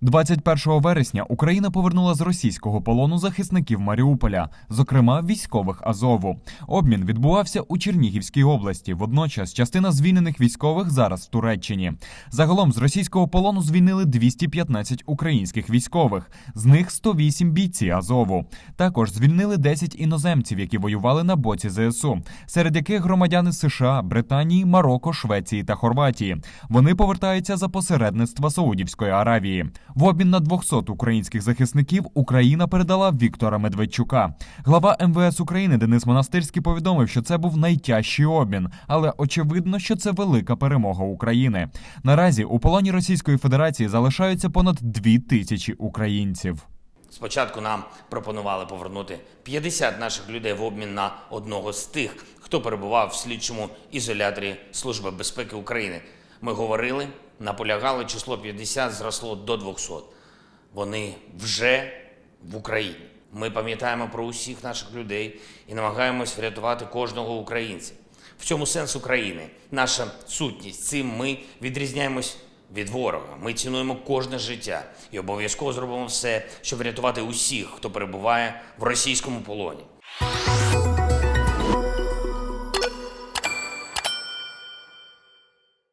21 вересня Україна повернула з російського полону захисників Маріуполя, зокрема військових Азову. Обмін відбувався у Чернігівській області. Водночас частина звільнених військових зараз в Туреччині. Загалом з російського полону звільнили 215 українських військових, з них 108 бійці Азову. Також звільнили 10 іноземців, які воювали на боці ЗСУ, серед яких громадяни США, Британії, Марокко, Швеції та Хорватії. Вони повертаються за посередництва Саудівської Аравії. В обмін на 200 українських захисників Україна передала Віктора Медведчука. Глава МВС України Денис Монастирський повідомив, що це був найтяжчий обмін, але очевидно, що це велика перемога України. Наразі у полоні Російської Федерації залишаються понад дві тисячі українців. Спочатку нам пропонували повернути 50 наших людей в обмін на одного з тих, хто перебував в слідчому ізоляторі Служби безпеки України. Ми говорили, наполягали, число 50 зросло до 200. Вони вже в Україні. Ми пам'ятаємо про усіх наших людей і намагаємось врятувати кожного українця. В цьому сенс України, наша сутність. Цим ми відрізняємось від ворога. Ми цінуємо кожне життя і обов'язково зробимо все, щоб врятувати усіх, хто перебуває в російському полоні.